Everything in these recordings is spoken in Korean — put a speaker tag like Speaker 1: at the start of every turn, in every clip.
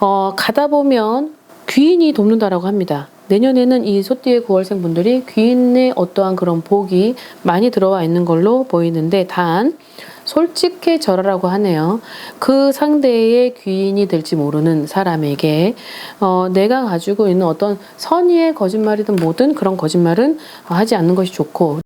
Speaker 1: 어, 가다 보면 귀인이 돕는다라고 합니다. 내년에는 이 소띠의 9월생 분들이 귀인의 어떠한 그런 복이 많이 들어와 있는 걸로 보이는데 단 솔직해져라라고 하네요. 그 상대의 귀인이 될지 모르는 사람에게 어, 내가 가지고 있는 어떤 선의의 거짓말이든 뭐든 그런 거짓말은 하지 않는 것이 좋고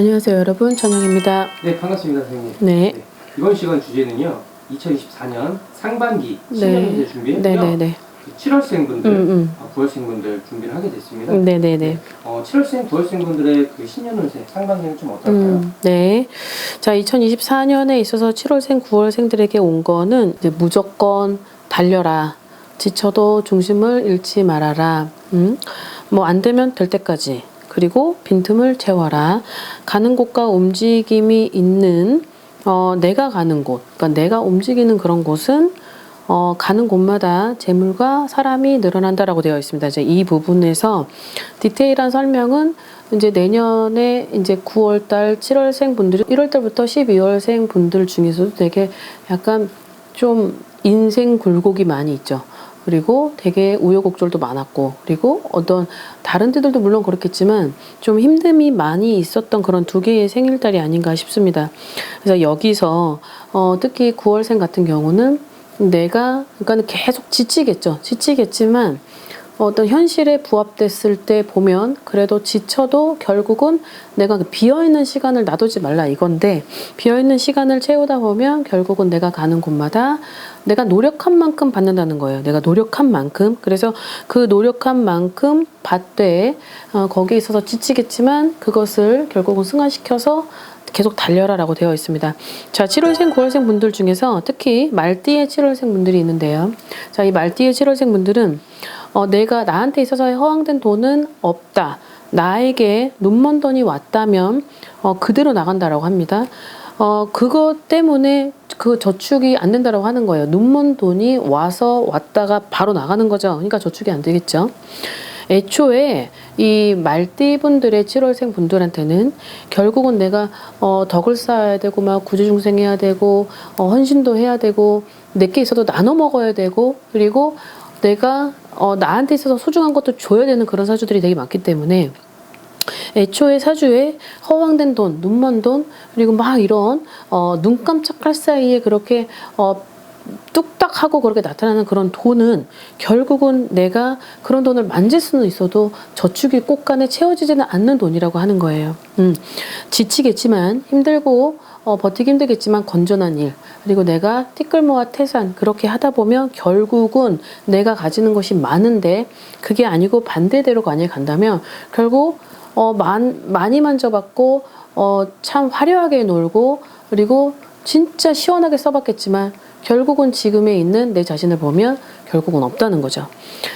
Speaker 1: 안녕하세요 여러분 천영입니다.
Speaker 2: 네, 반갑습니다, 선생님.
Speaker 1: 네.
Speaker 2: 이번 시간 주제는요. 2024년 상반기
Speaker 1: 네.
Speaker 2: 신년운세 준비했고요.
Speaker 1: 네네네.
Speaker 2: 7월생분들,
Speaker 1: 음, 음.
Speaker 2: 9월생분들 준비를 하게 됐습니다.
Speaker 1: 네네 네.
Speaker 2: 어, 7월생, 9월생분들의 그 신년운세 상반기는 좀 어떨까요?
Speaker 1: 음, 네. 자, 2024년에 있어서 7월생, 9월생들에게 온 거는 이제 무조건 달려라. 지쳐도 중심을 잃지 말아라. 음, 뭐안 되면 될 때까지. 그리고 빈틈을 채워라. 가는 곳과 움직임이 있는 어, 내가 가는 곳, 그러니까 내가 움직이는 그런 곳은 어, 가는 곳마다 재물과 사람이 늘어난다라고 되어 있습니다. 이제 이 부분에서 디테일한 설명은 이제 내년에 이제 9월달, 7월생 분들이 1월달부터 12월생 분들 중에서도 되게 약간 좀 인생 굴곡이 많이 있죠. 그리고 되게 우여곡절도 많았고 그리고 어떤 다른 데들도 물론 그렇겠지만 좀 힘듦이 많이 있었던 그런 두 개의 생일달이 아닌가 싶습니다. 그래서 여기서 어, 특히 9월생 같은 경우는 내가 그러니까 계속 지치겠죠. 지치겠지만 어떤 현실에 부합됐을 때 보면 그래도 지쳐도 결국은 내가 그 비어있는 시간을 놔두지 말라 이건데 비어있는 시간을 채우다 보면 결국은 내가 가는 곳마다 내가 노력한 만큼 받는다는 거예요. 내가 노력한 만큼 그래서 그 노력한 만큼 받되 어, 거기에 있어서 지치겠지만 그것을 결국은 승화시켜서 계속 달려라라고 되어 있습니다. 자, 7월생, 9월생 분들 중에서 특히 말띠의 7월생 분들이 있는데요. 자, 이 말띠의 7월생 분들은 어, 내가 나한테 있어서 허황된 돈은 없다. 나에게 눈먼 돈이 왔다면 어, 그대로 나간다라고 합니다. 어, 그것 때문에 그 저축이 안 된다라고 하는 거예요. 눈먼 돈이 와서 왔다가 바로 나가는 거죠. 그러니까 저축이 안 되겠죠. 애초에 이 말띠분들의 7월생 분들한테는 결국은 내가 어, 덕을 쌓아야 되고 막 구제중생해야 되고 어, 헌신도 해야 되고 내게 있어도 나눠 먹어야 되고 그리고 내가 어, 나한테 있어서 소중한 것도 줘야 되는 그런 사주들이 되게 많기 때문에 애초에 사주에 허황된 돈, 눈먼 돈, 그리고 막 이런 어, 눈 깜짝할 사이에 그렇게 어, 뚝딱 하고 그렇게 나타나는 그런 돈은 결국은 내가 그런 돈을 만질 수는 있어도 저축이 꽃간에 채워지지는 않는 돈이라고 하는 거예요. 음, 지치겠지만 힘들고 어, 버티기 힘들겠지만 건전한 일 그리고 내가 티끌모아 태산 그렇게 하다 보면 결국은 내가 가지는 것이 많은데 그게 아니고 반대대로 만약에 간다면 결국 어, 많, 많이 만져봤고 어, 참 화려하게 놀고 그리고 진짜 시원하게 써봤겠지만 결국은 지금에 있는 내 자신을 보면 결국은 없다는 거죠.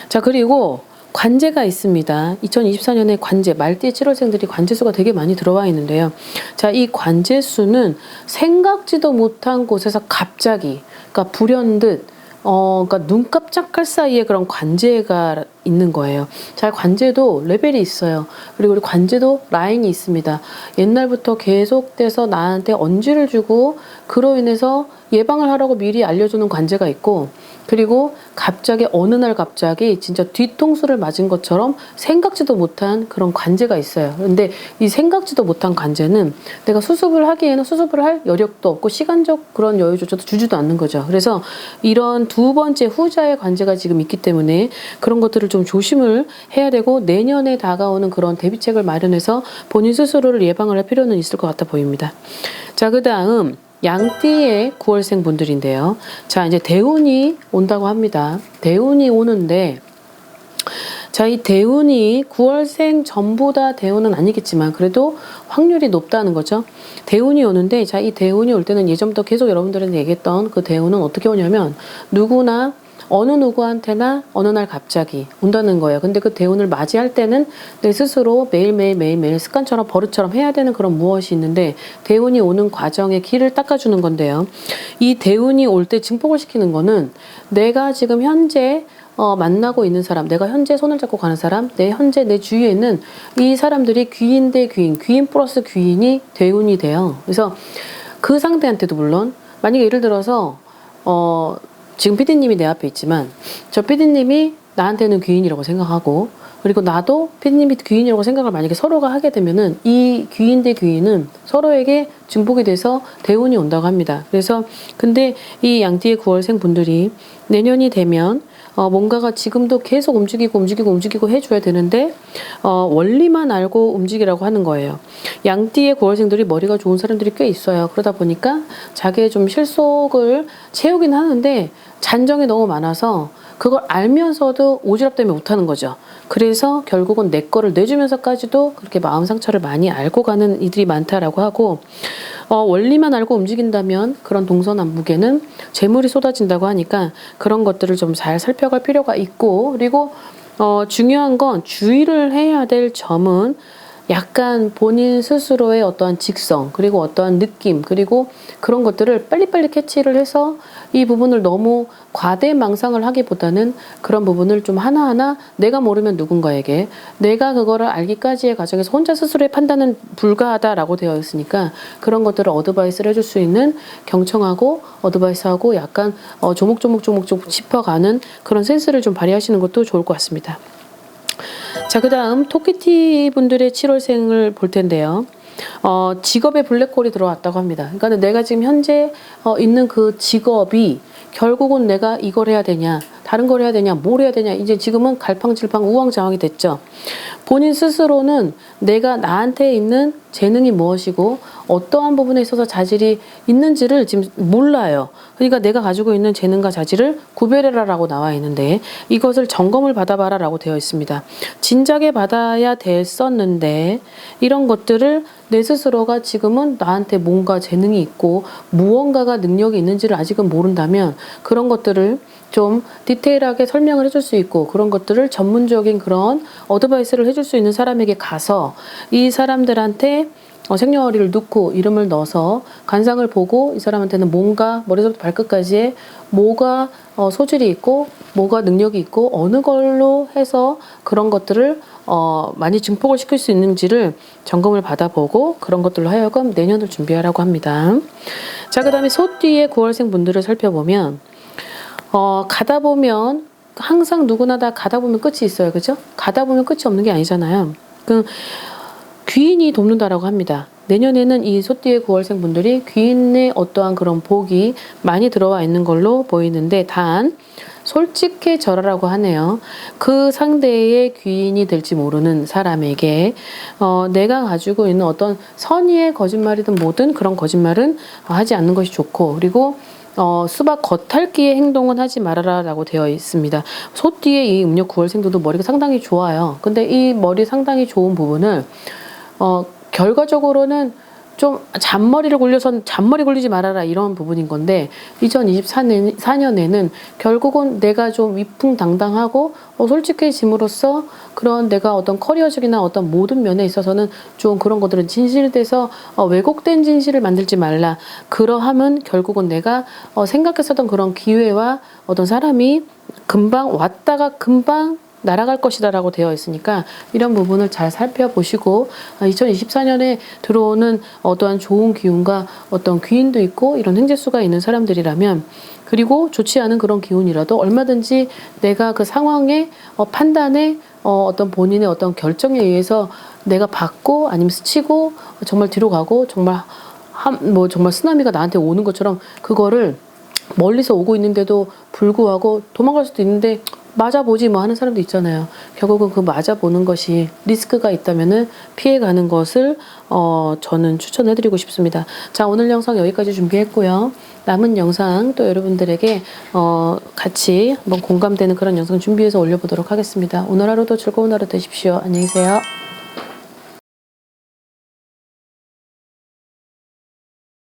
Speaker 1: 자, 그리고 관제가 있습니다. 2024년에 관제, 말띠 7월생들이 관제수가 되게 많이 들어와 있는데요. 자, 이 관제수는 생각지도 못한 곳에서 갑자기, 그러니까 불현듯, 어, 그러니까 눈 깜짝할 사이에 그런 관제가 있는 거예요. 자, 관제도 레벨이 있어요. 그리고 우리 관제도 라인이 있습니다. 옛날부터 계속돼서 나한테 언지를 주고 그로 인해서 예방을 하라고 미리 알려주는 관제가 있고 그리고 갑자기 어느 날 갑자기 진짜 뒤통수를 맞은 것처럼 생각지도 못한 그런 관제가 있어요. 근데 이 생각지도 못한 관제는 내가 수습을 하기에는 수습을 할 여력도 없고 시간적 그런 여유조차도 주지도 않는 거죠. 그래서 이런 두 번째 후자의 관제가 지금 있기 때문에 그런 것들을 좀 조심을 해야 되고 내년에 다가오는 그런 대비책을 마련해서 본인 스스로를 예방을 할 필요는 있을 것 같아 보입니다. 자, 그 다음 양띠의 9월생 분들인데요. 자, 이제 대운이 온다고 합니다. 대운이 오는데 자, 이 대운이 9월생 전부 다 대운은 아니겠지만 그래도 확률이 높다는 거죠. 대운이 오는데 자, 이 대운이 올 때는 예전부터 계속 여러분들한테 얘기했던 그 대운은 어떻게 오냐면 누구나 어느 누구한테나 어느 날 갑자기 온다는 거예요. 근데 그 대운을 맞이할 때는 내 스스로 매일매일 매일매일 습관처럼 버릇처럼 해야 되는 그런 무엇이 있는데 대운이 오는 과정에 길을 닦아주는 건데요. 이 대운이 올 때 증폭을 시키는 거는 내가 지금 현재 어, 만나고 있는 사람, 내가 현재 손을 잡고 가는 사람, 내 현재 내 주위에 있는 이 사람들이 귀인 대 귀인, 귀인 플러스 귀인이 대운이 돼요. 그래서 그 상대한테도 물론 만약에 예를 들어서 어, 지금 피디님이 내 앞에 있지만 저 피디님이 나한테는 귀인이라고 생각하고 그리고 나도 피디님이 귀인이라고 생각을 만약에 서로가 하게 되면은 이 귀인 대 귀인은 서로에게 증복이 돼서 대운이 온다고 합니다. 그래서 근데 이 양띠의 9월생 분들이 내년이 되면 어, 뭔가가 지금도 계속 움직이고 움직이고 움직이고 해줘야 되는데 어, 원리만 알고 움직이라고 하는 거예요. 양띠의 9월생들이 머리가 좋은 사람들이 꽤 있어요. 그러다 보니까 자기의 좀 실속을 채우긴 하는데 잔정이 너무 많아서 그걸 알면서도 오지랖 때문에 못하는 거죠. 그래서 결국은 내 거를 내주면서까지도 그렇게 마음 상처를 많이 알고 가는 이들이 많다라고 하고 어, 원리만 알고 움직인다면 그런 동서남북에는 재물이 쏟아진다고 하니까 그런 것들을 좀 잘 살펴갈 필요가 있고 그리고 어, 중요한 건 주의를 해야 될 점은 약간 본인 스스로의 어떠한 직성 그리고 어떠한 느낌 그리고 그런 것들을 빨리빨리 캐치를 해서 이 부분을 너무 과대망상을 하기보다는 그런 부분을 좀 하나하나 내가 모르면 누군가에게 내가 그거를 알기까지의 과정에서 혼자 스스로의 판단은 불가하다라고 되어 있으니까 그런 것들을 어드바이스를 해줄 수 있는 경청하고 어드바이스하고 약간 어, 조목조목조목조목 짚어가는 그런 센스를 좀 발휘하시는 것도 좋을 것 같습니다. 자, 그 다음 토끼티 분들의 7월생을 볼 텐데요. 어, 직업에 블랙홀이 들어왔다고 합니다. 그러니까 내가 지금 현재 어, 있는 그 직업이 결국은 내가 이걸 해야 되냐, 다른 걸 해야 되냐, 뭘 해야 되냐, 이제 지금은 갈팡질팡 우왕좌왕이 됐죠. 본인 스스로는 내가 나한테 있는 재능이 무엇이고 어떠한 부분에 있어서 자질이 있는지를 지금 몰라요. 그러니까 내가 가지고 있는 재능과 자질을 구별해라라고 나와 있는데 이것을 점검을 받아봐라라고 되어 있습니다. 진작에 받아야 됐었는데 이런 것들을 내 스스로가 지금은 나한테 뭔가 재능이 있고 무언가가 능력이 있는지를 아직은 모른다면 그런 것들을 좀 디테일하게 설명을 해줄 수 있고 그런 것들을 전문적인 그런 어드바이스를 해줄 수 있는 사람에게 가서 이 사람들한테 어, 생년월일을 넣고 이름을 넣어서 관상을 보고 이 사람한테는 뭔가 머리부터 발끝까지의 뭐가 어, 소질이 있고 뭐가 능력이 있고 어느 걸로 해서 그런 것들을 어, 많이 증폭을 시킬 수 있는지를 점검을 받아보고 그런 것들로 하여금 내년을 준비하라고 합니다. 자, 그 다음에 소띠의 9월생 분들을 살펴보면 어, 가다 보면 항상 누구나 다 가다 보면 끝이 있어요. 그죠? 가다 보면 끝이 없는 게 아니잖아요. 그 귀인이 돕는다라고 합니다. 내년에는 이 소띠의 9월생 분들이 귀인의 어떠한 그런 복이 많이 들어와 있는 걸로 보이는데 단 솔직해져라라고 하네요. 그 상대의 귀인이 될지 모르는 사람에게 어, 내가 가지고 있는 어떤 선의의 거짓말이든 뭐든 그런 거짓말은 하지 않는 것이 좋고 그리고 어, 수박 겉핥기의 행동은 하지 말아라라고 되어 있습니다. 소띠의 이 음력 9월생들도 머리가 상당히 좋아요. 근데 이 머리 상당히 좋은 부분을 어, 결과적으로는 좀 잔머리를 굴려선 잔머리 굴리지 말아라 이런 부분인 건데 2024년 4년에는 결국은 내가 좀 위풍당당하고 어, 솔직해짐으로써 그런 내가 어떤 커리어적이나 어떤 모든 면에 있어서는 좀 그런 것들은 진실돼서 어, 왜곡된 진실을 만들지 말라. 그러함은 결국은 내가 어, 생각했었던 그런 기회와 어떤 사람이 금방 왔다가 금방 날아갈 것이다라고 되어 있으니까 이런 부분을 잘 살펴보시고 2024년에 들어오는 어떠한 좋은 기운과 어떤 귀인도 있고 이런 행재수가 있는 사람들이라면 그리고 좋지 않은 그런 기운이라도 얼마든지 내가 그 상황의 어, 판단에 어, 어떤 본인의 어떤 결정에 의해서 내가 받고 아니면 스치고 정말 뒤로 가고 정말 한, 뭐 정말 쓰나미가 나한테 오는 것처럼 그거를 멀리서 오고 있는데도 불구하고 도망갈 수도 있는데 맞아보지 뭐 하는 사람도 있잖아요. 결국은 그 맞아보는 것이 리스크가 있다면은 피해가는 것을 어 저는 추천해드리고 싶습니다. 자 오늘 영상 여기까지 준비했고요. 남은 영상 또 여러분들에게 어 같이 한번 공감되는 그런 영상 준비해서 올려보도록 하겠습니다. 오늘 하루도 즐거운 하루 되십시오. 안녕히 계세요.